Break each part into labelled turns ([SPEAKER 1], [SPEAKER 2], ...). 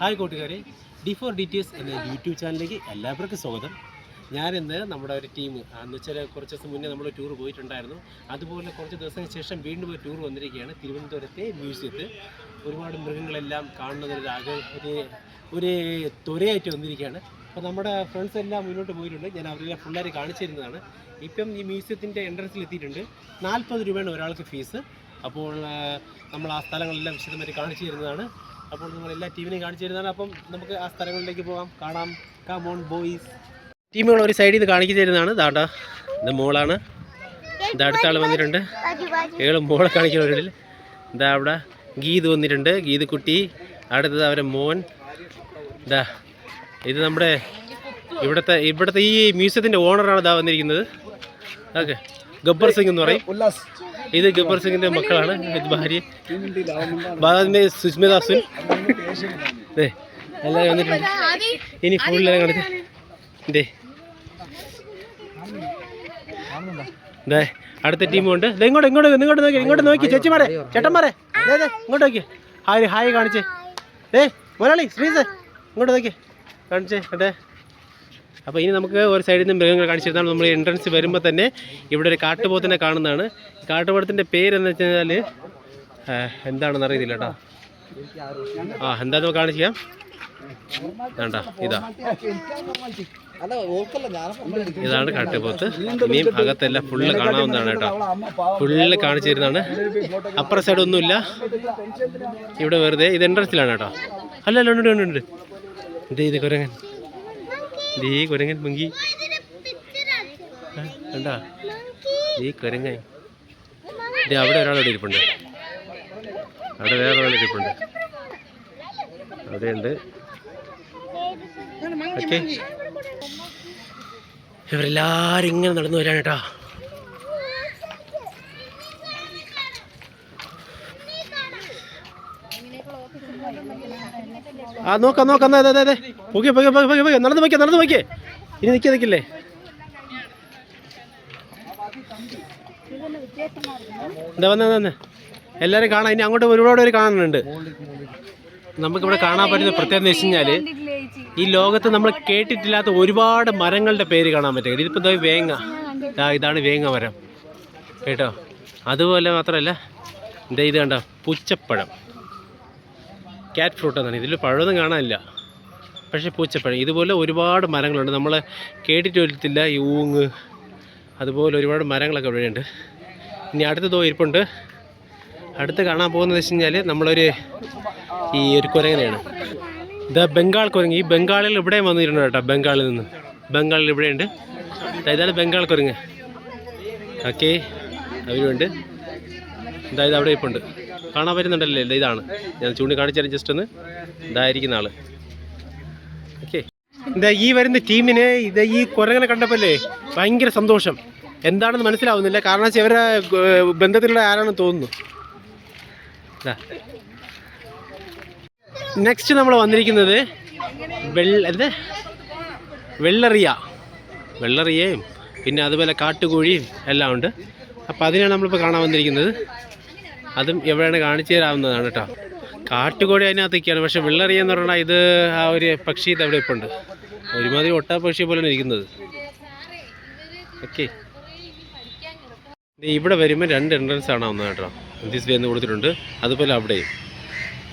[SPEAKER 1] Hi കൂട്ടുകാരെ. D four D T S എന്ന YouTube ചാനലിലേക്ക് എല്ലാവർക്കും സ്വാഗതം. ഞാനിന്ന് നമ്മുടെ ഒരു ടീം എന്ന് വെച്ചാൽ കുറച്ച് ദിവസം മുന്നേ നമ്മൾ ടൂർ പോയിട്ടുണ്ടായിരുന്നു. അതുപോലെ കുറച്ച് ദിവസത്തിന് ശേഷം വീണ്ടും ഒരു ടൂർ വന്നിരിക്കുകയാണ് തിരുവനന്തപുരത്തെ മ്യൂസിയത്തിൽ. ഒരുപാട് മൃഗങ്ങളെല്ലാം കാണുന്നതിന് ആകെ ഒരു ഒരു ത്വരയായിട്ട് വന്നിരിക്കുകയാണ്. അപ്പോൾ നമ്മുടെ ഫ്രണ്ട്സ് എല്ലാം മുന്നോട്ട് പോയിട്ടുണ്ട്. ഞാൻ അവരെല്ലാം പിള്ളേരെ കാണിച്ചു തരുന്നതാണ് ഇപ്പം ഈ മ്യൂസിയത്തിന്റെ എൻട്രൻസിൽ എത്തിയിട്ടുണ്ട്. നാൽപ്പത് രൂപയാണ് ഒരാൾക്ക് ഫീസ്. അപ്പോൾ നമ്മൾ ആ സ്ഥലങ്ങളെല്ലാം വിശദമായിട്ട് കാണിച്ചു തരുന്നതാണ്. അപ്പോൾ നിങ്ങൾ എല്ലാ ടീമിനെയും കാണിച്ചു തരുന്നതാണ് അപ്പം നമുക്ക് ആ സ്ഥലങ്ങളിലേക്ക് പോകാം. കാണാം. കം ഓൺ ബോയ്സ് ടീമുകൾ ഒരു സൈഡിൽ നിന്ന് കാണിച്ചു തരുന്നതാണ്. ദാണ്ട ഇത് മോളാണ്. ഇത് അടുത്ത ആൾ വന്നിട്ടുണ്ട്. ഇയാൾ മോളെ കാണിക്കുന്നവരിൽ ഇതാ അവിടെ ഗീത് വന്നിട്ടുണ്ട്. ഗീത് കുട്ടി അടുത്തത് അവരെ മോൻ. ഇതാ ഇത് നമ്മുടെ ഇവിടുത്തെ ഇവിടുത്തെ ഈ മ്യൂസിയത്തിന്റെ ഓണറാണ് ഇതാ വന്നിരിക്കുന്നത്. ഓക്കെ. ഗബ്ബർ സിംഗ് എന്ന് പറയും.
[SPEAKER 2] ഉല്ലാസ്.
[SPEAKER 1] ഇത് ഗബ്ബർ സിംഗിന്റെ മക്കളാണ്. ഇത് ഭാര്യ. ബാദിന്റെ സുസ്മിത സുൻ ദേ എല്ലാവരും വന്നിട്ടുണ്ട്. ഇനി ഫുള്ളെല്ലാം കാണിച്ച് അടുത്ത ടീമുണ്ട്. ഇങ്ങോട്ട് ഇങ്ങോട്ട് ഇങ്ങോട്ട് നോക്കി ഇങ്ങോട്ട് നോക്കി. ചേച്ചി ചേച്ചിമാരെ ചേട്ടന്മാരെ. ദേ ദേ ഇങ്ങോട്ട് നോക്കി. ഹായ് ഹായ് കാണിച്ചേ. ഏ മുരളി ശ്രീസ് ഇങ്ങോട്ട് നോക്കി. കാണിച്ചേ അതെ. അപ്പോൾ ഇനി നമുക്ക് ഒരു സൈഡിൽ നിന്ന് മൃഗങ്ങൾ കാണിച്ചിരുന്നാൽ നമ്മൾ എൻട്രൻസ് വരുമ്പോൾ തന്നെ ഇവിടെ ഒരു കാട്ടുപോത്തിനെ കാണുന്നതാണ്. കാട്ടുപോത്തിന്റെ പേരെന്ന് വെച്ച് കഴിഞ്ഞാൽ എന്താണെന്ന് അറിയത്തില്ല കേട്ടോ. ആ എന്താണെന്ന് നമുക്ക് കാണിക്കാം വേണ്ട ഇതാ. ഇതാണ് കാട്ടുപോത്ത്. ഇനിയും അകത്തെല്ലാം ഫുള്ള് കാണാവുന്നതാണ് കേട്ടോ. ഫുള്ള് കാണിച്ചു തരുന്നതാണ് അപ്പുറ സൈഡ് ഒന്നുമില്ല. ഇവിടെ വെറുതെ ഇത് എൻട്രൻസിലാണ് കേട്ടോ. അല്ല അല്ല ഉണ്ട് ഉണ്ട് ഉണ്ട് ഇത് ഇത് കുരങ്ങൻ. ഈ കുരങ്ങൻ മുങ്കി. കണ്ടാ? ഈ കുരങ്ങൻ. ദേ അവിടെ ഒരാളോട് ഇരിപ്പുണ്ട്. അവിടെ വേറെ ഒരാൾ ഇരിപ്പുണ്ട്. അവിടെയുണ്ട് ഓക്കെ. ഇവരെല്ലാരും ഇങ്ങനെ നടന്നു കേട്ടോ ആ നോക്കാം നോക്കാം അതെ അതെ അതെ പൊക്കെ പൊക്കെ പൊക്കെ പൊക്കെ പൊക്കെ. നടന്ന് നോക്കിയേ നടന്ന് നോക്കിയേ ഇനി നിൽക്കേ നിൽക്കില്ലേ എന്താ വന്നേ വന്നേ എല്ലാവരും കാണാം. ഇനി അങ്ങോട്ട് ഒരുപാട് പേര് കാണാനുണ്ട്. നമുക്കിവിടെ കാണാൻ പറ്റുന്ന പ്രത്യേകത എന്ന് വെച്ച് കഴിഞ്ഞാൽ ഈ ലോകത്ത് നമ്മൾ കേട്ടിട്ടില്ലാത്ത ഒരുപാട് മരങ്ങളുടെ പേര് കാണാൻ പറ്റും. ഇതിപ്പോൾ എന്താ വേങ്ങ. ഇതാണ് വേങ്ങ മരം. കേട്ടോ? അതുപോലെ മാത്രമല്ല എന്താ ഇത് കണ്ടോ? പുച്ചപ്പഴം. ക്യാറ്റ് ഫ്രൂട്ട് എന്നാണ്. ഇതിൽ പഴമൊന്നും കാണാനില്ല. പക്ഷേ പൂച്ചപ്പഴം. ഇതുപോലെ ഒരുപാട് മരങ്ങളുണ്ട്. നമ്മൾ കേട്ടിട്ട് വരത്തില്ല ഈ ഊങ്ങ്. അതുപോലെ ഒരുപാട് മരങ്ങളൊക്കെ ഇവിടെയുണ്ട്. ഇനി അടുത്ത് തോ ഇരിപ്പുണ്ട്. അടുത്ത് കാണാൻ പോകുന്നത് വെച്ച് കഴിഞ്ഞാൽ നമ്മളൊരു ഈ ഒരു കുരങ്ങനെയാണ്. ഇത് ബംഗാൾ കുരങ്ങ്. ഈ ബംഗാളിൽ ഇവിടെ വന്നിരുന്നു കേട്ടോ ബംഗാളിൽ നിന്ന്. ബംഗാളിൽ ഇവിടെയുണ്ട്. അതായത് ബംഗാൾ കുരങ്ങ്. ഓക്കെ. അവരുമുണ്ട്. അതായത് അവിടെ ഇപ്പുണ്ട് കാണാൻ വരുന്നുണ്ടല്ലേ ഇതാണ്. ഞാൻ ചൂണ്ടിക്കാണിച്ചാലും ജസ്റ്റ് ഒന്ന്. ഇതായിരിക്കുന്ന ആൾ. ഓക്കെ എന്താ ഈ വരുന്ന ടീമിന് ഇത് ഈ കുരങ്ങനെ കണ്ടപ്പോലേ ഭയങ്കര സന്തോഷം. എന്താണെന്ന് മനസ്സിലാവുന്നില്ല. കാരണം വെച്ചാൽ ഇവരെ ബന്ധത്തിലുള്ള ആരാണെന്ന് തോന്നുന്നു. നെക്സ്റ്റ് നമ്മൾ വന്നിരിക്കുന്നത് വെള്ള എന്താ? വെള്ളറിയ. വെള്ളറിയയും പിന്നെ അതുപോലെ കാട്ടുകോഴിയും എല്ലാം ഉണ്ട്. അപ്പോൾ അതിനാണ് നമ്മളിപ്പോൾ കാണാൻ വന്നിരിക്കുന്നത്. അതും എവിടെയാണ് കാണിച്ചു തരാവുന്നതാണ് കേട്ടോ. കാട്ടുകോഴി അതിനകത്തേക്കാണ്. പക്ഷേ വെള്ളറിയ എന്ന് പറഞ്ഞാൽ ഇത് ആ ഒരു പക്ഷി ഇത് അവിടെ ഇപ്പോൾ ഉണ്ട് ഒരുമാതിരി ഒട്ടാ പക്ഷി പോലെയാണ് ഇരിക്കുന്നത്. ഓക്കെ. ഇവിടെ വരുമ്പോൾ രണ്ട് എൻട്രൻസ് ആണ് വന്നത് കേട്ടോ. ദിസ് വേ എന്ന് കൊടുത്തിട്ടുണ്ട്. അതുപോലെ അവിടെയും.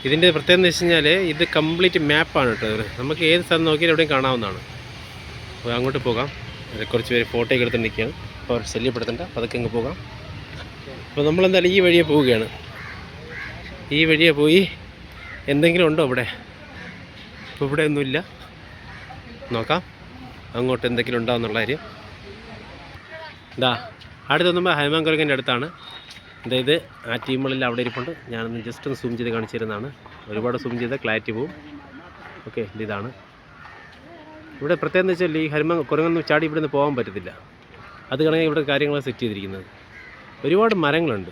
[SPEAKER 1] ഇതിന്റെ പ്രത്യേകത എന്ന് വെച്ച് കഴിഞ്ഞാൽ ഇത് കംപ്ലീറ്റ് മാപ്പാണ് കേട്ടോ. നമുക്ക് ഏത് സ്ഥലം നോക്കിയാലും എവിടെയും കാണാവുന്നതാണ്. അപ്പോൾ അങ്ങോട്ട് പോകാം. കുറച്ച് പേര് ഫോട്ടോയൊക്കെ എടുത്ത് നിൽക്കുകയാണ്. അപ്പോൾ അവർ ശല്യപ്പെടുത്തണ്ട. അതൊക്കെ അങ്ങ് പോകാം. അപ്പോൾ നമ്മളെന്തായാലും ഈ വഴിയെ പോവുകയാണ്. ഈ വഴിയെ പോയി എന്തെങ്കിലും ഉണ്ടോ ഇവിടെ? ഇപ്പോൾ ഇവിടെ ഒന്നുമില്ല. നോക്കാം. അങ്ങോട്ട് എന്തെങ്കിലും ഉണ്ടോ എന്നുള്ള കാര്യം. ഇതാ അടുത്തൊന്നുമ്പോൾ ഹനുമാൻ കുരങ്ങന്റെ അടുത്താണ്. അതായത് ആ ടീമുകളിൽ അവിടെ ഇരിപ്പുണ്ട്. ഞാനൊന്ന് ജസ്റ്റ് ഒന്ന് സൂം ചെയ്ത് കാണിച്ചു തരുന്നതാണ്. ഒരുപാട് സൂം ചെയ്താൽ ക്ലാരിറ്റി പോവും. ഓക്കെ ഇതാണ്. ഇവിടെ പ്രത്യേകം എന്ന് വെച്ചാൽ ഈ ഹനുമാൻ കുരങ്ങൊന്നും ചാടി ഇവിടെ നിന്ന് പോകാൻ പറ്റത്തില്ല. അത് കണക്കെ ഇവിടെ കാര്യങ്ങൾ സെറ്റ് ചെയ്തിരിക്കുന്നത്. ഒരുപാട് മരങ്ങളുണ്ട്.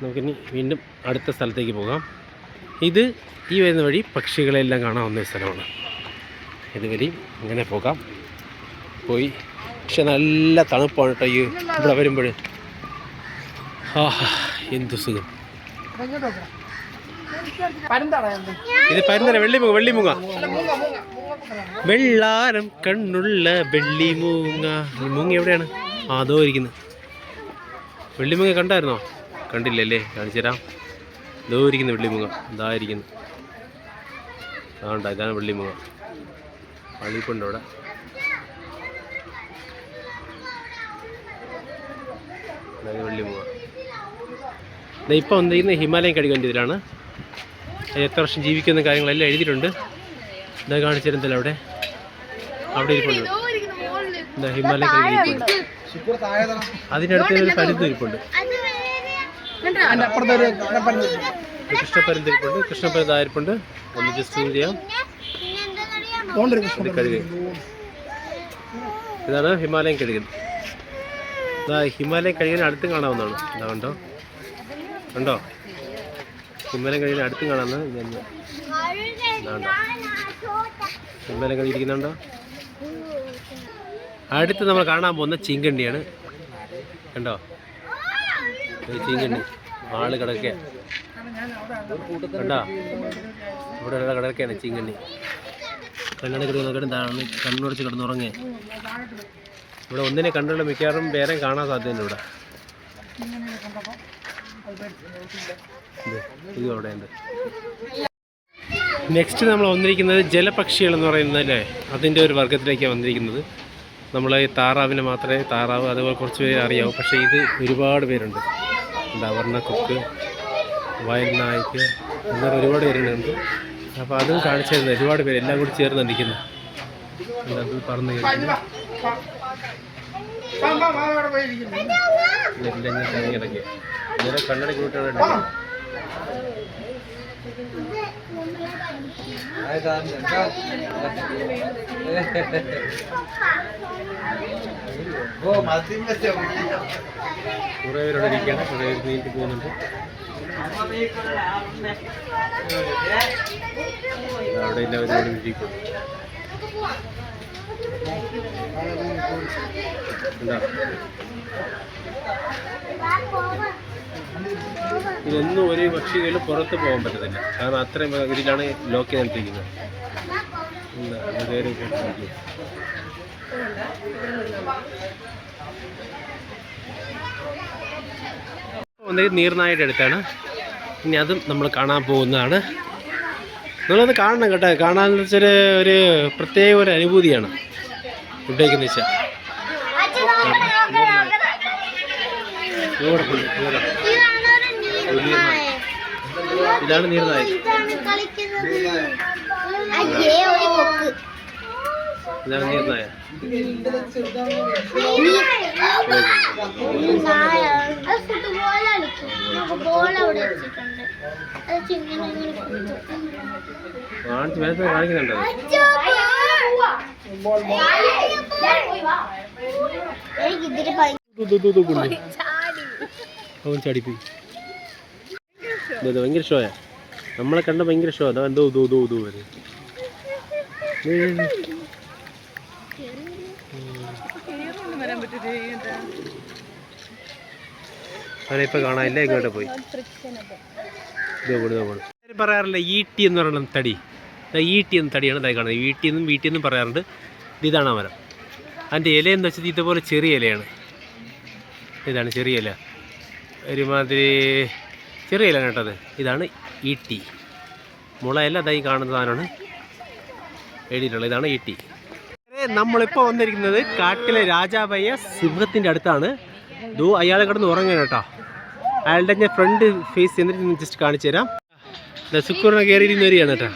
[SPEAKER 1] നമുക്കിനി വീണ്ടും അടുത്ത സ്ഥലത്തേക്ക് പോകാം. ഇത് ഈ വരുന്ന വഴി പക്ഷികളെല്ലാം കാണാവുന്ന സ്ഥലമാണ്. ഇതുവഴി ഇങ്ങനെ പോകാം. പോയി. പക്ഷെ നല്ല തണുപ്പാണ് കേട്ടോ ഈ ഇവിടെ വരുമ്പോൾ. ആ എന്തു സുഖം. ഇത് പരുന്നല വെള്ളിമുങ്ങ വെള്ളിമുങ്ങ വെള്ളാരം കണ്ണുള്ള വെള്ളിമൂങ്ങ. മൂങ്ങ എവിടെയാണ്? അതോ ഇരിക്കുന്നു. വെള്ളിമുങ്ങ കണ്ടായിരുന്നോ? കണ്ടില്ലല്ലേ? കാണിച്ചു തരാം. ഇതോ ഇരിക്കുന്നു വെള്ളിമുങ്ങ ഇതായിരിക്കുന്നു അതുകൊണ്ടാ ഇതാണ് വെള്ളിമുങ്ങ അളിപ്പുണ്ട് അവിടെ. വെള്ളിമുങ്ങ ദേ ഇപ്പം വന്നിരിക്കുന്ന ഹിമാലയം കഴിക്കേണ്ട ഇതിലാണ് എത്ര വർഷം ജീവിക്കുന്ന കാര്യങ്ങളെല്ലാം എഴുതിയിട്ടുണ്ട്. ഇതാ കാണിച്ചിരുന്നല്ലോ അവിടെ. അവിടെ ഇരിപ്പുണ്ട്. ഹിമാലയം ഹിമാലയൻ അതിനടുത്ത് ഒരു പരുന്ത് ഇരിപ്പുണ്ട്
[SPEAKER 2] അതിന്റെ അപ്പുറത്തെ ഒരു പരുന്ത്
[SPEAKER 1] ഒരു കൃഷ്ണപ്പരുന്ത് ആയിരിപ്പുണ്ട് ഒന്ന് ജസ്റ്റ് സൂം ചെയ്യാം. കഴുകി. ഇതാണ് ഹിമാലയൻ കഴുകൻ ഇതാ ഹിമാലയൻ കഴുകൻ അടുത്തും കാണാവുന്നതാണ്. ഇതാ കണ്ടോ? കണ്ടോ? ഹിമാലയൻ കഴുകൻ അടുത്തും കാണാവുന്ന ഞാൻ ഇതാണ്ടോ ഹിമാലയൻ കഴുകി ഇരിക്കുന്നുണ്ടോ അടുത്ത് നമ്മൾ കാണാൻ പോകുന്ന ചീങ്കണ്ണിയാണ്. കണ്ടോ? ചീങ്കണ്ണി. ആൾ കിടക്കുക കണ്ടോ? ഇവിടെ ഉള്ള കിടക്കുകയാണ് ചീങ്കണ്ണി. കണ്ണട കിടക്കുന്ന എന്താണ് കണ്ണുടച്ച് കിടന്നുറങ്ങേ ഇവിടെ ഒന്നിനെ കണ്ടുള്ള മിക്കവാറും വേറെ കാണാൻ സാധ്യതയുണ്ട് ഇവിടെ. നെക്സ്റ്റ് നമ്മൾ വന്നിരിക്കുന്നത് ജലപക്ഷികൾ എന്ന് പറയുന്നത് അല്ലേ? അതിന്റെ ഒരു വർഗത്തിലേക്കാണ് വന്നിരിക്കുന്നത്. നമ്മൾ ഈ താറാവിനെ മാത്രമേ താറാവ് അതുപോലെ കുറച്ച് പേര് അറിയാവൂ. പക്ഷേ ഇത് ഒരുപാട് പേരുണ്ട്. എന്താ കുക്ക് വയൽ നായ്ക്ക് അങ്ങനെ ഒരുപാട് പേരുണ്ട്. അപ്പോൾ അതും കാണിച്ചു തരുന്നത്. ഒരുപാട് പേര് എല്ലാം കൂടി ചേർന്ന് നിൽക്കുന്നു. എന്താ പറഞ്ഞു കഴിഞ്ഞു ഇതെല്ലാം ഞാൻ ഇങ്ങനെ കണ്ണട കൂട്ടാണ്
[SPEAKER 2] ഓ മത്സ്യം
[SPEAKER 1] കുറേ പേരോട് ഇരിക്കുകയാണ് കുറേ പേര് നീട്ടി പോകുന്നുണ്ട്. അവിടെ എല്ലാവരും ഇരിക്കും. എന്താ ഇതൊന്നും ഒരു പക്ഷികൾ പുറത്ത് പോകാൻ പറ്റത്തില്ല. കാരണം അത്രയും ഇതിലാണ് ലോക്ക് ചെയ്തിരിക്കുന്നത് എന്താ നീർനായിട്ട് അടുത്താണ്. ഇനി അതും നമ്മൾ കാണാൻ പോകുന്നതാണ്. നിങ്ങളത് കാണണം കേട്ടോ. കാണാൻ വെച്ചാൽ ഒരു പ്രത്യേക ഒരു അനുഭൂതിയാണ് ഫുഡേക്കെന്ന് വെച്ചാൽ. ഇവിടെ. ഇതാണ് നീർനായ.
[SPEAKER 3] അയ്യേ ഒരു കൊക്ക്.
[SPEAKER 1] ഇതാണ് നീർനായ. കാണിച്ച് കാണിക്കുന്നുണ്ടോ. അവൻ ചടിപ്പോയി ഇത് ഭയങ്കര ഷോയാ നമ്മളെ കണ്ട ഭയങ്കര ഷോ അതാ എന്തോ ഇതോ ഇതോ ഇതോ വരെ. അവനെ ഇപ്പൊ കാണാനില്ല ഇങ്ങോട്ട് പോയി. പറയാറില്ല ഈട്ടി എന്ന് പറയുന്ന തടി. ഈ ഈട്ടി എന്ന തടിയാണ് ഇതായി കാണുന്നത്. ഈട്ടി എന്നും വീട്ടി എന്നും പറയാറുണ്ട്. ഇത് ഇതാണ് ആ മരം. അതിന്റെ ഇലയെന്ന് വെച്ചാൽ ഇതുപോലെ ചെറിയ ഇലയാണ്. ഇതാണ് ചെറിയ ഇല. ഒരുമാതിരി ചെറിയ ഇല കേട്ടത് ഇതാണ് ഈട്ടി മുളയല്ല അതായി കാണുന്ന സാധനമാണ്. എഴുതിയിട്ടുള്ളത്. ഇതാണ് ഈട്ടി നമ്മളിപ്പോൾ വന്നിരിക്കുന്നത് കാട്ടിലെ രാജാവയ്യ സിംഹത്തിന്റെ അടുത്താണ്. ദൂ അയാൾ കിടന്ന് ഉറങ്ങാൻ കേട്ടോ. അയാളുടെ ഞാൻ ഫ്രണ്ട് ഫേസ് എന്നിട്ട് ജസ്റ്റ് കാണിച്ചു തരാം. സുക്കൂറിനെ കയറിയിരുന്ന വരികയാണ് കേട്ടോ.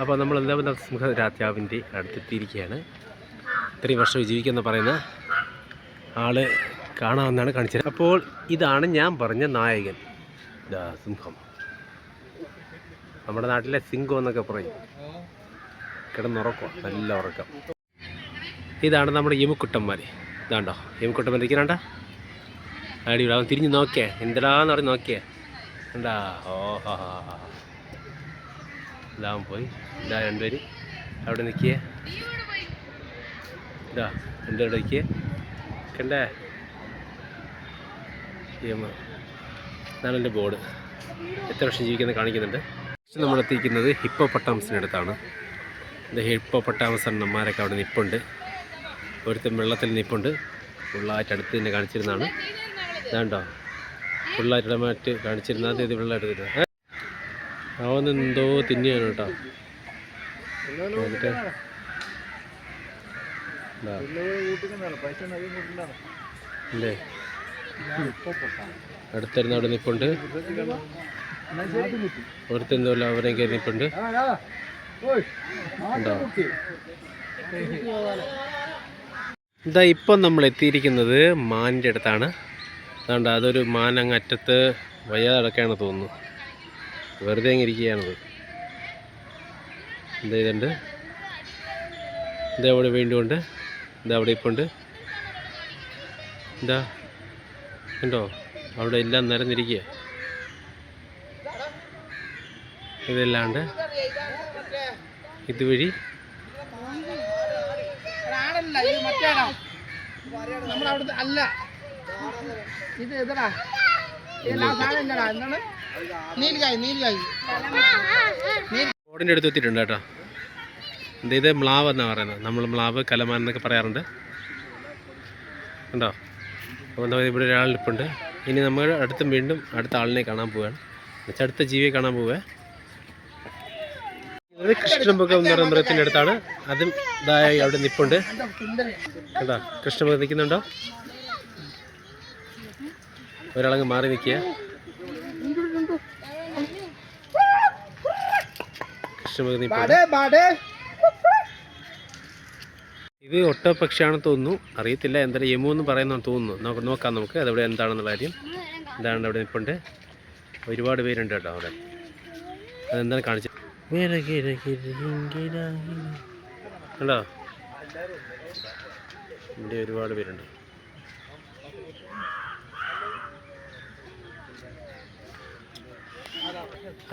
[SPEAKER 1] അപ്പോൾ നമ്മൾ എന്താ സിംഹ രാജാവിന്റെ അടുത്തെത്തിയിരിക്കുകയാണ്. ഇത്രയും വർഷം ജീവിക്കുന്ന പറയുന്ന ആൾ കാണാമെന്നാണ് കാണിച്ചത്. അപ്പോൾ ഇതാണ് ഞാൻ പറഞ്ഞ നായകൻ. സിംഹം. നമ്മുടെ നാട്ടിലെ സിംഹം എന്നൊക്കെ പറയും. കിടന്നുറക്കം നല്ല ഉറക്കം. ഇതാണ് നമ്മുടെ യമുക്കുട്ടന്മാർ ഇതാണ്ടോ യമുക്കുട്ടന്മാർ ഇരിക്കണണ്ട അടി അവൻ തിരിഞ്ഞ് നോക്കിയേ. എന്തിനാന്ന് പറഞ്ഞ് നോക്കിയേ. എന്താ ഓ ഹാ ഹാ ഹാ ഇതാവൻ പോയി. ഇതാ രണ്ടുപേര്. അവിടെ നിൽക്കിയേ. ഇതാ രണ്ടുപേരും നിൽക്കിയേ. കണ്ടേ? ഇതാണ് എന്റെ ബോർഡ് എത്ര വർഷം ജീവിക്കുന്ന കാണിക്കുന്നുണ്ട്. പക്ഷെ നമ്മൾ എത്തിക്കുന്നത് ഹിപ്പോ പട്ടാമസിനടുത്താണ് ഇത് ഹിപ്പോ പട്ടാമസ് അണ്ണന്മാരൊക്കെ അവിടെ നിപ്പുണ്ട്. ഒരുത്തൻ വെള്ളത്തിൽ നിപ്പുണ്ട്. ഫുള്ളായിട്ട് അടുത്ത് തന്നെ കാണിച്ചിരുന്നതാണ്. ഇതാണ്ടോ? ഫുള്ളായിട്ട് ഇടമാറ്റ് കാണിച്ചിരുന്നത് ഇത് അവൻ എന്തോ തിന്നിയാണ് കേട്ടോ. എന്നിട്ട്? ഇതാ. അടുത്തിരുന്ന് അവിടെ നിൽപ്പുണ്ട്. ഒരുത്തെന്തോല്ല അവരെ കയറി നിൽപ്പുണ്ട്. ഉണ്ടോ? ഇതാ ഇപ്പം നമ്മൾ എത്തിയിരിക്കുന്നത് മാനിന്റെ അടുത്താണ്. അതുകൊണ്ട് അതൊരു മാൻ അങ്ങ് അറ്റത്ത് വയ്യാതെ അടക്കാണ് തോന്നുന്നു. വെറുതെ ഇരിക്കുകയാണത്. എന്താ ഇതുണ്ട്. ഇതവിടെ അവിടെ വീണ്ടുമുണ്ട് ഇതാ അവിടെ ഇപ്പം ഉണ്ട്. എന്താ ഉണ്ടോ അവിടെ എല്ലാം നിരന്നിരിക്കുക ഇതല്ലാണ്ട് ഇതുവഴി
[SPEAKER 2] അല്ല. ഇത്
[SPEAKER 1] അടുത്ത് എത്തിയിട്ടുണ്ട് കേട്ടോ. എന്താ ഇത് മ്ലാവ് എന്നാണ് പറയുന്നത്. നമ്മൾ മ്ലാവ് കലമാൻ എന്നൊക്കെ പറയാറുണ്ട്. കണ്ടോ? അപ്പോൾ എന്താ ഇവിടെ ഒരാൾ ഇരിപ്പുണ്ട് ഇനി നമ്മൾ അടുത്തും വീണ്ടും അടുത്ത ആളിനെ കാണാൻ പോവുകയാണ്. എന്നുവെച്ചാൽ അടുത്ത ജീവിയെ കാണാൻ പോവുക. ഇത് കൃഷ്ണമുഖം എന്ന് പറയുന്ന മൃഗത്തിന്റെ അടുത്താണ്. അതും ഇതായി അവിടെ നിപ്പുണ്ട്. കേട്ടോ കൃഷ്ണമുഖം നിൽക്കുന്നുണ്ടോ? ഒരാളങ്ങ് മാറി നിൽക്കുക. കൃഷ്ണമുഖം നിൽപ്പുണ്ട്. ഇത് ഒട്ടപക്ഷിയാണെന്ന് തോന്നുന്നു. അറിയത്തില്ല. എന്തായാലും യമു എന്ന് പറയുന്നതാണ് തോന്നുന്നു. നമുക്ക് നോക്കാം നമുക്ക്. അതവിടെ എന്താണെന്നുള്ള കാര്യം. എന്താണ് അവിടെ നിൽപ്പുണ്ട് ഒരുപാട് പേരുണ്ട് കേട്ടോ അവിടെ. അതെന്താണ് കാണിച്ചത്? കണ്ടോ? ഇവിടെ ഒരുപാട് പേരുണ്ട്.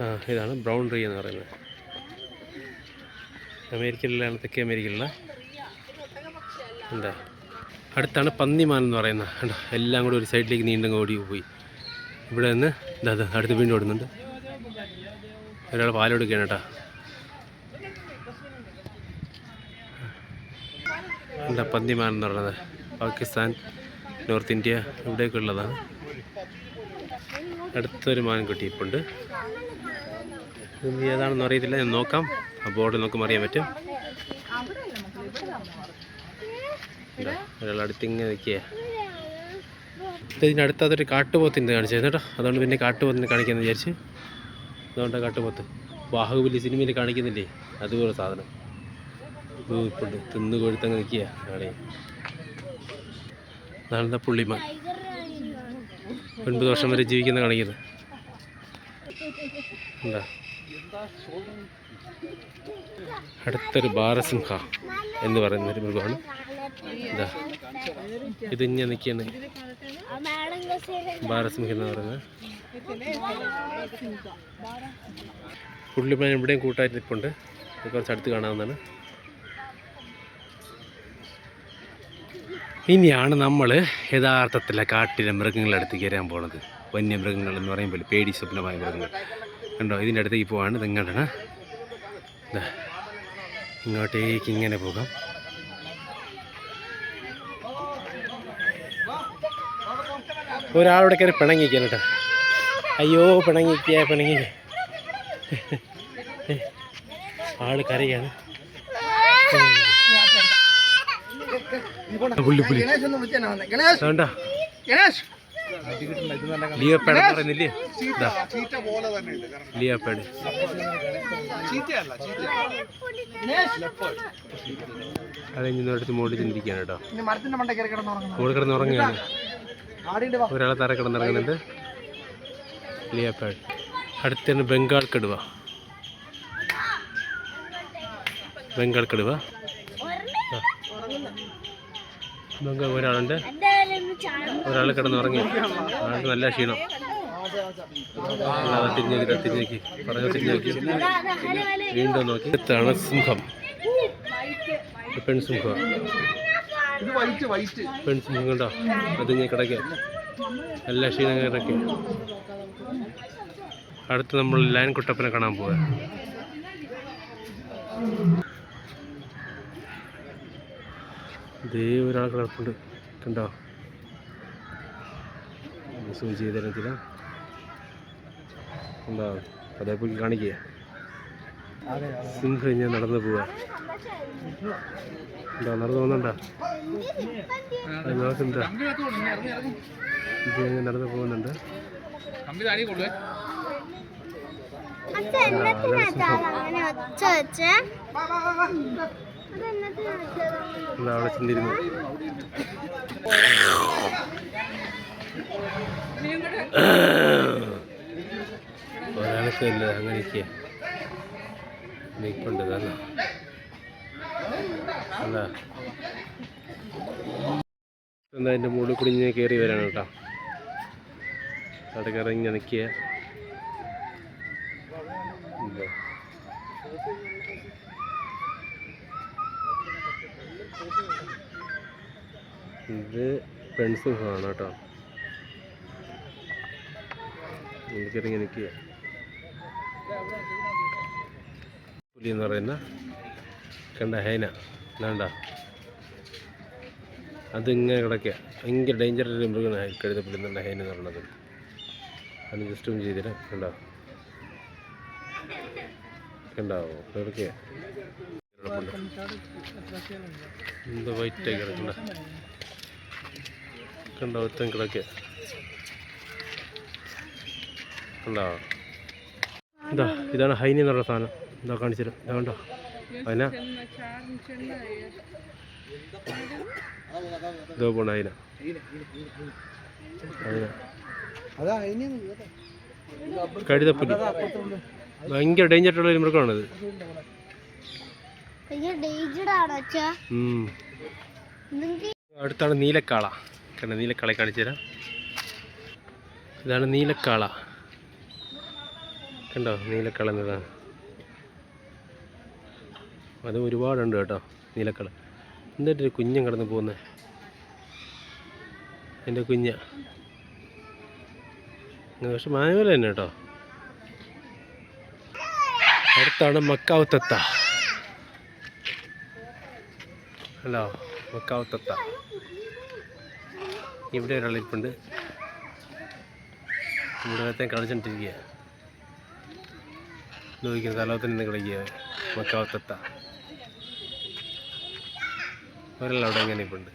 [SPEAKER 1] ആ ഇതാണ് ബ്രൗൺ ട്രീ എന്ന് പറയുന്നത്. അമേരിക്കയിലാണ് തെക്കേ അമേരിക്കയിലുള്ള എന്താ അടുത്താണ് പന്നിമാൻ എന്ന് പറയുന്നത് കണ്ടോ? എല്ലാം കൂടെ ഒരു സൈഡിലേക്ക് നീണ്ടങ്ങ് ഓടി പോയി. ഇവിടെ നിന്ന് ഇതാ അടുത്ത് വീണ്ടും ഓടുന്നുണ്ട്. ഒരാൾ പാലെടുക്കുകയാണ് കേട്ടോ. എന്താ പന്നിമാൻ എന്ന് പറയുന്നത്? പാകിസ്ഥാൻ നോർത്ത് ഇന്ത്യ ഇവിടെയൊക്കെ ഉള്ളതാണ് അടുത്തൊരു മാൻകുട്ടി ഇപ്പുണ്ട് ഉണ്ട് ഏതാണെന്ന് അറിയത്തില്ല. ഞാൻ നോക്കാം. ആ ബോർഡ് നോക്കുമ്പോൾ അറിയാൻ പറ്റും. ഒരാൾ അടുത്തിങ്ങനെ നിൽക്കുക ഇതിന്റെ അടുത്ത് അതൊരു കാട്ടുപോത്തിന്റെ കാണിച്ചത് കേട്ടോ. അതുകൊണ്ട് പിന്നെ കാട്ടുപോത്തിനെ കാണിക്കാമെന്ന് വിചാരിച്ച്. അതുകൊണ്ടാണ് കാട്ടുപോത്ത്. ബാഹുബലി സിനിമയിൽ കാണിക്കുന്നില്ലേ? അതുപോലെ സാധനം. ഇപ്പോൾ തിന്നു കൊഴുത്തങ്ങ് നിൽക്കുക ആളെ. നാളെ പുള്ളിമാൻ. ഒൻപത് വർഷം വരെ ജീവിക്കുന്ന കാണിക്കുന്നത്. എന്താ? അടുത്തൊരു ബാരസിംഹ എന്ന് പറയുന്ന ഒരു മൃഗമാണ്. ഇതാ ഇങ്ങനെ നിൽക്കുകയാണ്. ഭാരസിംഹ എന്ന് പറയുന്നത്. പുള്ളിമാൻ ഇവിടെയും കൂട്ടായിട്ട് നിൽപ്പുണ്ട്. കുറച്ച് അടുത്ത് കാണാവുന്നതാണ്. ഇനിയാണ് നമ്മൾ യഥാർത്ഥത്തിലെ കാട്ടിലെ മൃഗങ്ങളുടെ അടുത്തേക്ക് വരാൻ പോണത്. വന്യമൃഗങ്ങൾ എന്ന് പറയുമ്പോൾ പേടി സ്വപ്നമായ മൃഗങ്ങൾ. കണ്ടോ ഇതിന്റെ അടുത്തേക്ക് പോവാണ്. ഇതെങ്ങോട്ടാണ് ഇങ്ങോട്ടേക്ക് ഇങ്ങനെ പോകാം. ഒരാളുടെ കയറി പിണങ്ങിക്കാൻ കേട്ടോ. അയ്യോ പിണങ്ങിക്കുക പിണങ്ങി ആൾ കരയാണ്. പുള്ളി പുള്ളി. വേണ്ട.
[SPEAKER 2] ഗണേഷ്
[SPEAKER 1] ലിയോപ്പേഡ് പറയുന്നില്ലേ ഇതാ
[SPEAKER 2] ചീറ്റ പോലെ തന്നെ ഉണ്ട്
[SPEAKER 1] ലിയോപ്പേഡ്
[SPEAKER 2] ചീറ്റയല്ല ചീറ്റ
[SPEAKER 1] അത് ഇന്നോടത്ത് മോടി ചിന്തിക്കുകയാണ് കേട്ടോ.
[SPEAKER 2] ഇനി മരത്തിന്റെ മണ്ട കയറി കിടന്നുറങ്ങുന്നു
[SPEAKER 1] മോൾ കിടന്ന് ഉറങ്ങുകയാണ്. ഒരാളെ തറ കിടന്നിറങ്ങുന്നുണ്ട്. ലിയോപ്പേഡ് അടുത്താണ് ബംഗാൾ കടുവ. ബംഗാൾ കടുവ. ബംഗാൾ ഒരാളുണ്ട്. ഒരാൾ കിടന്നുറങ്ങി. ആൾക്ക് നല്ല ക്ഷീണം. തിരിഞ്ഞേക്ക് വീണ്ടും നോക്കി. ഇതാണ് സിംഹം. പെൺസിംഹം.
[SPEAKER 2] ഇത് വൈറ്റ് വൈറ്റ്.
[SPEAKER 1] പെൺസിംഹം കണ്ടോ അത് ഞാൻ കിടക്കുക. നല്ല ക്ഷീണം കിടക്കുക. അടുത്ത് നമ്മൾ ലൈൻ കുട്ടപ്പനെ കാണാൻ പോവാ. ദേ ഒരാൾ കിടപ്പുണ്ട്. കണ്ടോ? സൂചി ചെയ്ത് തരത്തില്ല കണ്ടോ? അതേപോലെ കാണിക്കുക. സിംഹം ഞാൻ നടന്നു പോവാ. എന്താ നടന്നു പോകുന്നുണ്ടോ അത് ഇത് നടന്നു പോകുന്നുണ്ട്. അവിടെ ചിന്തിരുന്നു ഒരാൾക്ക് ഇല്ല അങ്ങനെ ഇരിക്കുക നിൽപ്പുണ്ട് അല്ല. എന്താ അതിന്റെ മുകളിൽ കൂടി ഇങ്ങനെ കയറി വരാണ് കേട്ടോ. അവിടെ കയറി ഇങ്ങനെ നിൽക്കുക. ഇത് ഫ്രണ്ട്സ് ആണ് കേട്ടോ എനിക്കിറങ്ങി നിൽക്കുക. പുലി എന്ന് പറയുന്ന കണ്ട ഹൈന. വേണ്ട. അതിങ്ങനെ കിടക്കുക. ഭയങ്കര ഒരു മൃഗമാണ് കഴുതപ്പെടുന്നുണ്ട് ഹൈന എന്ന് പറയുന്നത്. അത് ജസ്റ്റ് ഒന്ന് ചെയ്തില്ല കണ്ടോ? എന്താ വൈറ്റായി കിടക്കണ്ട കണ്ടോ? ഒത്തം കിടക്കുക. കണ്ടോ? ഇതാ ഇതാണ് ഹൈനി എന്നുള്ള സാധനം. എന്താ കാണിച്ചത് കണ്ടോ? അതിന ഇതോ പോണ കഴുതപ്പുലി ഭയങ്കര ഡേഞ്ചർ ഉള്ള ഒരു മൃഗമാണത് അടുത്താണ് നീലക്കാള. കണ്ട നീലക്കാളെ കാണിച്ചു തരാം. ഇതാണ് നീലക്കാള. കണ്ടോ നീലക്കാള എന്നതാണ്. അത് ഒരുപാടുണ്ട് കേട്ടോ നീലക്കള. എന്നിട്ട് ഒരു കുഞ്ഞൻ കടന്നു പോകുന്നത് എന്റെ കുഞ്ഞ. പക്ഷെ മാനുവൽ തന്നെ കേട്ടോ. അടുത്താണ് മക്കാവുത്തത്ത. ഹലോ മക്കാവുത്തത്ത. ഇവിടെ ഒരാളിരിപ്പുണ്ട്. മൃഗത്തെ കളിച്ചിട്ടിരിക്കുക നോക്കിക്കുന്ന തലവത്തിൽ നിന്ന് കളിക്കുക മക്കാവത്തത്ത ഒരാളവിടെ എങ്ങനെ ഇപ്പുണ്ട്.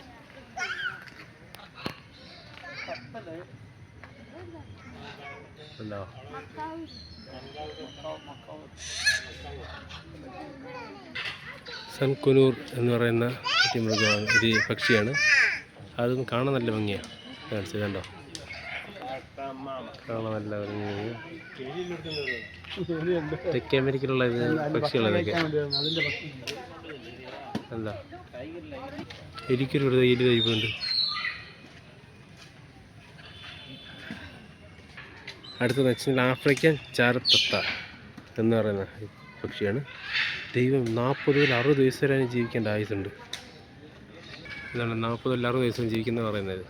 [SPEAKER 1] ഉണ്ടോ? സൻകുനൂർ എന്ന് പറയുന്ന ഒരു മൃഗമാണ് ഒരു പക്ഷിയാണ്. അതും കാണാൻ നല്ല ഭംഗിയാണ് കാണിച്ചത് കണ്ടോ? കാണാൻ നല്ല ഭംഗി. തെക്കേ അമേരിക്കയിലുള്ള പക്ഷികളതൊക്കെ എന്താ എനിക്കൊരു ഒരു തയ്യൽ തയ്പ്പുണ്ട് അടുത്തത് വെച്ചാൽ ആഫ്രിക്കൻ ചാരത്തത്ത എന്ന് പറയുന്ന പക്ഷിയാണ്. ദൈവം നാൽപ്പത് മുതൽ അറുപത് വയസ്സ് വരെ ജീവിക്കേണ്ട ആയുസുണ്ട്. ഇതാണ് നാൽപ്പത് മുതൽ അറുപത് വയസ്സ് ജീവിക്കുന്ന പറയുന്നത്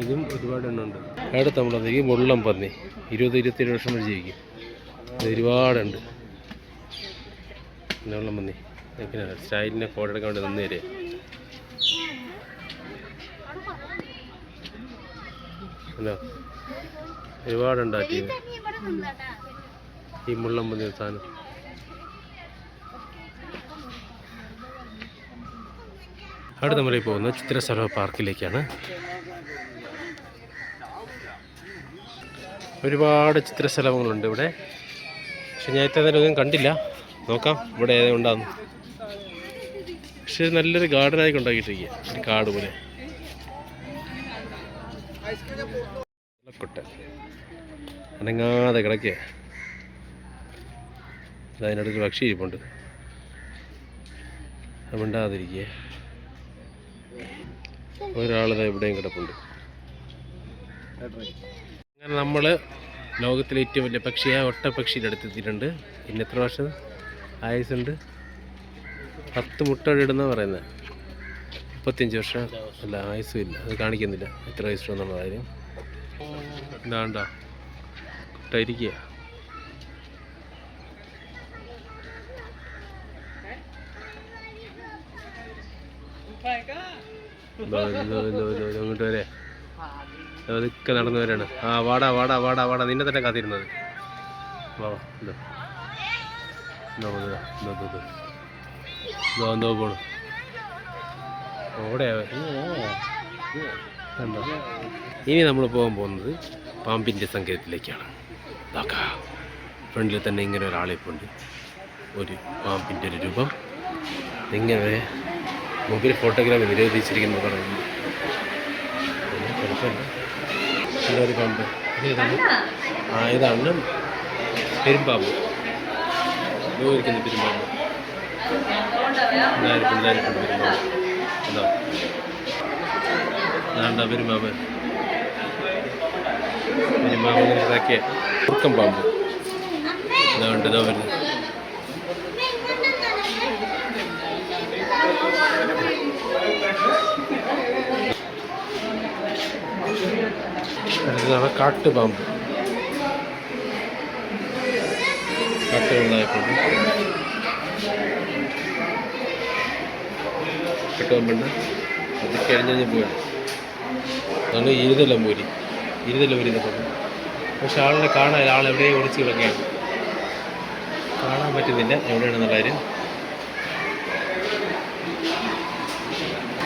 [SPEAKER 1] ഇതും ഒരുപാട് എണ്ണമുണ്ട് അടുത്ത് നമ്മളതേക്ക് മുള്ളം പന്നി. ഇരുപത് ഇരുപത്തേഴ് വർഷം വരെ ജീവിക്കും. ഒരുപാടുണ്ട്. വെള്ളം പന്നി. എങ്ങനെയാണ് സ്റ്റൈലിനെ ഫോട്ടോ എടുക്കാൻ വേണ്ടി നിന്ന് തരേ ഹലോ ഒരുപാടുണ്ട് ആ ഈ മുള്ളം പന്നി സാധനം. അവിടെ നമ്മൾ പോകുന്നത് ചിത്രസർവ പാർക്കിലേക്കാണ്. ഒരുപാട് ചിത്രശലഭങ്ങളുണ്ട് ഇവിടെ. പക്ഷെ ഞാൻ ഇത്ര ഒന്നും കണ്ടില്ല. നോക്കാം ഇവിടെ ഏതുണ്ടാകുന്നു പക്ഷെ നല്ലൊരു ഗാർഡനായി ഉണ്ടാക്കിയിട്ടിരിക്കുക കാട് പോലെ. അനങ്ങാതെ കിടക്കുക അതിനടുത്ത് പക്ഷി ഇരിപ്പുണ്ട്. മിണ്ടാതിരിക്കുക ഒരാളിത് എവിടെയും കിടപ്പുണ്ട്. അങ്ങനെ നമ്മൾ ലോകത്തിലെ ഏറ്റവും വലിയ പക്ഷിയായ ഒട്ടപ്പക്ഷിയുടെ അടുത്തെത്തിയിട്ടുണ്ട് പിന്നെ എത്ര വർഷം ആയുസുണ്ട്. പത്ത് മുട്ടയിടുന്ന പറയുന്നത് മുപ്പത്തിയഞ്ച് വർഷം. അല്ല ആയുസ്സും ഇല്ല. അത് കാണിക്കുന്നില്ല. എത്ര വയസ്സുണ്ടെന്നുള്ള കാര്യം. ഇതാണ്ടോ. കുട്ടായിരിക്കുക അങ്ങോട്ട് വരെ. അതൊക്കെ നടന്നു വരാണ് ആ വാടാ വാടാ വാടാ വാടാ. നിന്നെ തന്നെ കാത്തിരുന്നത്. ഇനി നമ്മൾ പോകാൻ പോകുന്നത് പാമ്പിന്റെ സങ്കേതത്തിലേക്കാണ്. ഫ്രണ്ടിൽ തന്നെ ഇങ്ങനെ ഒരാളിപ്പുണ്ട് ഒരു പാമ്പിന്റെ ഒരു രൂപം. ഇങ്ങനെ മൊബൈൽ ഫോട്ടോഗ്രാഫി നിരോധിച്ചിരിക്കുന്നു പറയുന്നു പിന്നെ ഇതൊരു പാമ്പ് ആ ഇതാണ് പെരുമ്പാമ്പ്. ഉപയോഗിക്കുന്ന പെരുമ്പാമ്പ്. ഇതായിരിക്കും ഇതായിരിക്കും പെരുമ്പാമ്പ്. എന്താ ഇതാണ്ടാ പെരുമ്പാമ്പ്. പെരുമ്പാമ്പ് ഇതാക്കിയ. കുറുക്കം പാമ്പ്. ഇതാണ്ട് ഇതാ വരുന്നത്. അടുത്തതാണ് കാട്ടുപാമ്പ് പാമ്പ്. കാട്ടുപാമ്പുണ്ട് അത് കഴിഞ്ഞ് പോയാണ് അതാണ് ഇരുതലമ്പൂരി ഇരുതലമ്പൂരി എന്ന് പറഞ്ഞു പക്ഷെ ആളിനെ കാണാൻ ആൾ എവിടെ ഒളിച്ച് കിടക്കുകയാണ്. കാണാൻ പറ്റുന്നില്ല. എവിടെയാണെന്നുള്ള കാര്യം.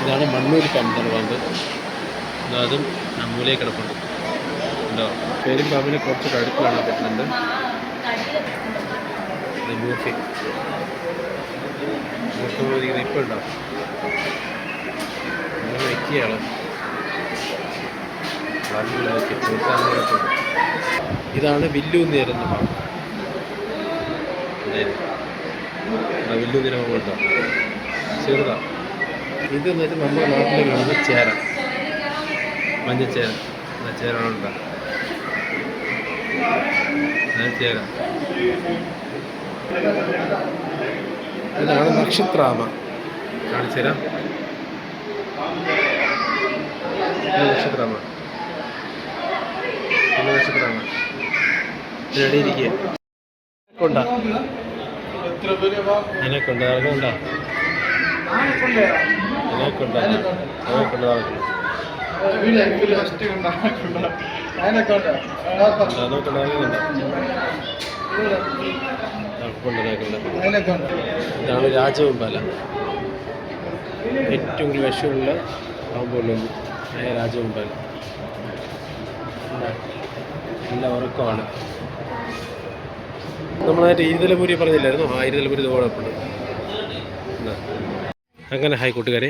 [SPEAKER 1] ഇതാണ് മണ്ണൂർ പാമ്പ്. പാമ്പ് അതും മൂലയെ കിടപ്പുണ്ട്. ഉണ്ടോ? പേരും പാമ്പിനെ കുറച്ച് അടുത്ത് കാണാൻ പറ്റുന്നുണ്ട് മൂർത്തി മൂർത്തിരിക്കുന്നത് ഇപ്പം ഉണ്ടോ? അങ്ങനെ വെക്കുകയാണ് ബാക്കിയുള്ളതൊക്കെ മൂർത്താമ്പലൊക്കെ ഇതാണ് പാമ്പ്. വില്ലൂന്നിര പാമ്പ് ഉണ്ടോ? ചെറുതാ. ഇതെന്ന് വെച്ചാൽ നമ്മുടെ നാട്ടിൽ കാണുന്ന ചേര. മഞ്ഞച്ചേര ചേരണുണ്ടോ ചേര ഇതാണ് നക്ഷത്രാമ. കാണിച്ചുതരാം. നക്ഷത്രാമ. നക്ഷത്രാമ. എന്നെ കൊണ്ടാ. എന്നെ കൊണ്ടാ. എന്നെ കൊണ്ടാ. എന്നെ കൊണ്ടാ. ഇതാണ് രാജവെമ്പാല ഏറ്റവും വിഷമുള്ള ആകുമ്പോഴും ആയ രാജവെമ്പാല നല്ല ഉറക്കമാണ് നമ്മളായിട്ട് ഇരുതലപുരി പറഞ്ഞില്ലായിരുന്നു ആ ഇരുതലപുരി തോടൊപ്പുണ്ട് അങ്ങനെ ഹായ് കൂട്ടുകാരെ.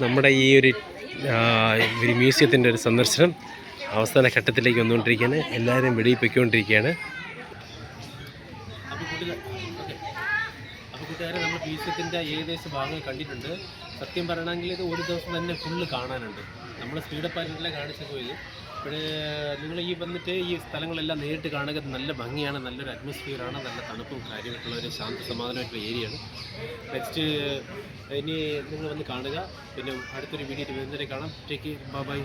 [SPEAKER 1] നമ്മുടെ ഈ ഒരു ഒരു മ്യൂസിയത്തിന്റെ ഒരു സന്ദർശനം അവസാന ഘട്ടത്തിലേക്ക് വന്നുകൊണ്ടിരിക്കുകയാണ്. എല്ലാവരും വെളിയിൽ പൊയ്ക്കൊണ്ടിരിക്കുകയാണ്. നമ്മൾ മ്യൂസിയത്തിന്റെ ഏകദേശം ഭാഗങ്ങൾ കണ്ടിട്ടുണ്ട്. സത്യം പറയണമെങ്കിൽ ഇത് ഒരു ദിവസം തന്നെ ഫുള്ള് കാണാനുണ്ട്. നമ്മൾ സ്പീഡപ്പ് ആയിട്ടല്ലേ കാണിച്ചു പോയത്. നിങ്ങൾ ഈ വന്നിട്ട് ഈ സ്ഥലങ്ങളെല്ലാം നേരിട്ട് കാണുക നല്ല ഭംഗിയാണ് നല്ലൊരു അറ്റ്മോസ്ഫിയറാണ് നല്ല തണുപ്പും കാര്യമായിട്ടുള്ള ഒരു ശാന്ത സമാധാനമായിട്ടുള്ള ഏരിയയാണ് നെക്സ്റ്റ് ഇനി നിങ്ങൾ വന്ന് കാണുക. പിന്നെ അടുത്തൊരു വീഡിയോ വരുന്നവരെ കാണാം. Take by